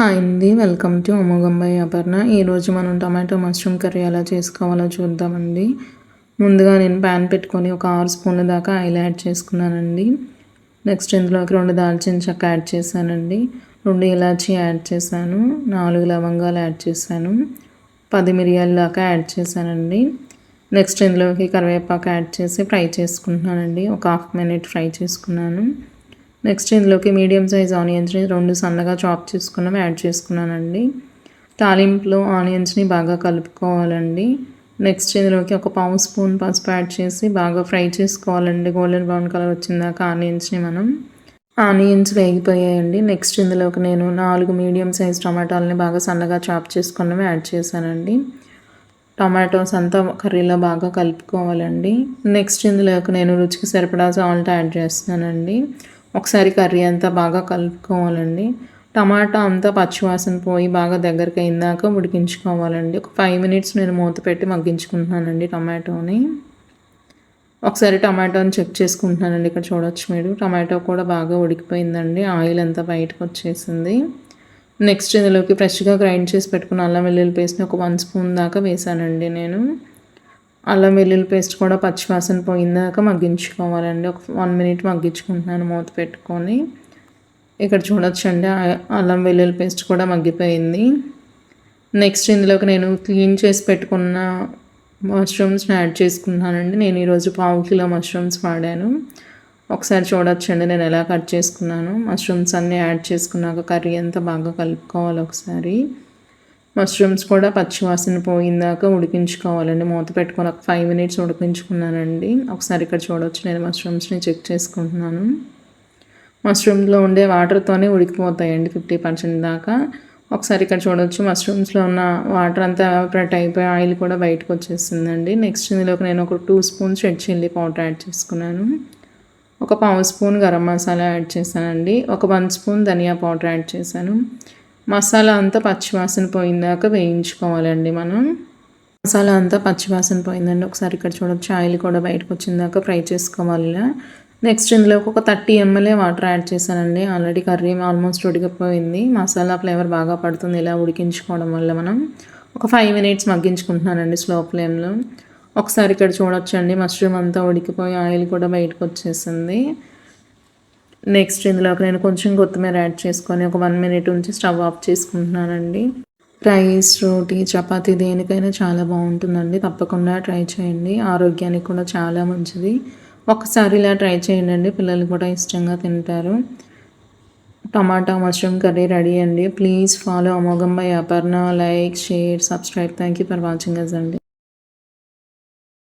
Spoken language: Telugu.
హాయ్ అండి వెల్కమ్ టు అమోఘంబాయి అపర్ణ. ఈరోజు మనం టమాటో మష్రూమ్ కర్రీ ఎలా చేసుకోవాలో చూద్దామండి. ముందుగా నేను ప్యాన్ పెట్టుకొని ఒక ఆరు స్పూన్ల దాకా ఆయిల్ యాడ్ చేసుకున్నానండి. నెక్స్ట్ ఇందులోకి రెండు దాల్చిన చెక్క యాడ్ చేశానండి. రెండు ఇలాచీ యాడ్ చేశాను. నాలుగు లవంగాలు యాడ్ చేశాను. పది మిరియాల దాకా యాడ్ చేశానండి. నెక్స్ట్ ఇందులోకి కరివేపాకు యాడ్ చేసి ఫ్రై చేసుకుంటున్నానండి. ఒక హాఫ్ మినిట్ ఫ్రై చేసుకున్నాను. నెక్స్ట్ ఇందులోకి మీడియం సైజ్ ఆనియన్స్ని రెండు సన్నగా చాప్ చేసుకున్నాం యాడ్ చేసుకున్నానండి. తాలింపులో ఆనియన్స్ని బాగా కలుపుకోవాలండి. నెక్స్ట్ ఇందులోకి ఒక పావు స్పూన్ పసుపు యాడ్ చేసి బాగా ఫ్రై చేసుకోవాలండి. గోల్డెన్ బ్రౌన్ కలర్ వచ్చిందాక ఆనియన్స్ని మనం. ఆనియన్స్ వేగిపోయాయండి. నెక్స్ట్ ఇందులోకి నేను నాలుగు మీడియం సైజ్ టమాటాలని బాగా సన్నగా చాప్ చేసుకున్నవి యాడ్ చేశానండి. టమాటోస్ అంతా కర్రీలో బాగా కలుపుకోవాలండి. నెక్స్ట్ ఇందులోకి నేను రుచికి సరిపడా సాల్ట్ యాడ్ చేస్తున్నానండి. ఒకసారి కర్రీ అంతా బాగా కలుపుకోవాలండి. టమాటా అంతా పచ్చివాసన పోయి బాగా దగ్గరికి అయిందాక ఉడికించుకోవాలండి. ఒక ఫైవ్ మినిట్స్ నేను మూత పెట్టి మగ్గించుకుంటున్నానండి టమాటోని. ఒకసారి టమాటోని చెక్ చేసుకుంటున్నానండి ఇక్కడ చూడొచ్చు మీరు. టమాటో కూడా బాగా ఉడికిపోయిందండి. ఆయిల్ అంతా బయటకు వచ్చేసింది. నెక్స్ట్ ఇందులోకి ఫ్రెష్గా గ్రైండ్ చేసి పెట్టుకున్న అల్లం వెల్లుల్లి పేస్ట్ని ఒక వన్ స్పూన్ దాకా వేసానండి నేను. అల్లం వెల్లుల్లి పేస్ట్ కూడా పచ్చివాసన పోయిందాక మగ్గించుకోవాలండి. ఒక వన్ మినిట్ మగ్గించుకుంటున్నాను మూత పెట్టుకొని. ఇక్కడ చూడొచ్చండి అల్లం వెల్లుల్లి పేస్ట్ కూడా మగ్గిపోయింది. నెక్స్ట్ ఇందులోకి నేను క్లీన్ చేసి పెట్టుకున్న మష్రూమ్స్ని యాడ్ చేసుకున్నానండి నేను ఈరోజు పావు కిలో మష్రూమ్స్ వాడాను. ఒకసారి చూడొచ్చండి నేను ఎలా కట్ చేసుకున్నాను. మష్రూమ్స్ అన్నీ యాడ్ చేసుకున్నాక కర్రీ అంతా బాగా కలుపుకోవాలి ఒకసారి. మష్రూమ్స్ కూడా పచ్చివాసన పోయిందాక ఉడికించుకోవాలండి. మూత పెట్టుకొని ఒక ఫైవ్ మినిట్స్ ఉడికించుకున్నానండి. ఒకసారి ఇక్కడ చూడవచ్చు నేను మష్రూమ్స్ని చెక్ చేసుకుంటున్నాను. మష్రూమ్స్లో ఉండే వాటర్తోనే ఉడికిపోతాయండి ఫిఫ్టీ పర్సెంట్ దాకా. ఒకసారి ఇక్కడ చూడవచ్చు మష్రూమ్స్లో ఉన్న వాటర్ అంతా ఎవాపరేట్ అయిపోయి ఆయిల్ కూడా బయటకు వచ్చేసిందండి నెక్స్ట్ ఇందులోకి నేను ఒక two spoons red chilli powder add చేసుకున్నాను. ఒక పావు స్పూన్ గరం మసాలా యాడ్ చేశానండి. ఒక వన్ స్పూన్ ధనియా పౌడర్ యాడ్ చేశాను. మసాలా అంతా పచ్చివాసన పోయిందాక వేయించుకోవాలండి మనం. మసాలా అంతా పచ్చివాసన పోయిందండి. ఒకసారి ఇక్కడ చూడొచ్చు ఆయిల్ కూడా బయటకు వచ్చిందాక ఫ్రై చేసుకోవాలి ఇలా నెక్స్ట్ ఇందులో ఒక థర్టీ ఎంఎల్ఏ వాటర్ యాడ్ చేశానండి. ఆల్రెడీ కర్రీ ఆల్మోస్ట్ ఉడికిపోయింది. మసాలా ఫ్లేవర్ బాగా పడుతుంది ఇలా ఉడికించుకోవడం వల్ల మనం. ఒక ఫైవ్ మినిట్స్ మగ్గించుకుంటున్నానండి స్లో ఫ్లేమ్లో. ఒకసారి ఇక్కడ చూడొచ్చండి. మష్రూమ్ అంతా ఉడికిపోయి ఆయిల్ కూడా బయటకు వచ్చేసింది. నెక్స్ట్ ఇందులోకి నేను కొంచెం కొత్తిమీర యాడ్ చేసుకొని ఒక వన్ మినిట్ ఉంచి స్టవ్ ఆఫ్ చేసుకుంటున్నానండి. రైస్ రోటీ చపాతీ దేనికైనా చాలా బాగుంటుందండి. తప్పకుండా ట్రై చేయండి. ఆరోగ్యానికి కూడా చాలా మంచిది. ఒకసారి ఇలా ట్రై చేయండి పిల్లలు కూడా ఇష్టంగా తింటారు. టమాటా మష్రూమ్ కర్రీ రెడీ అండి. Please follow అమోఘంబై Aparna like share subscribe thank you for watching us అండి.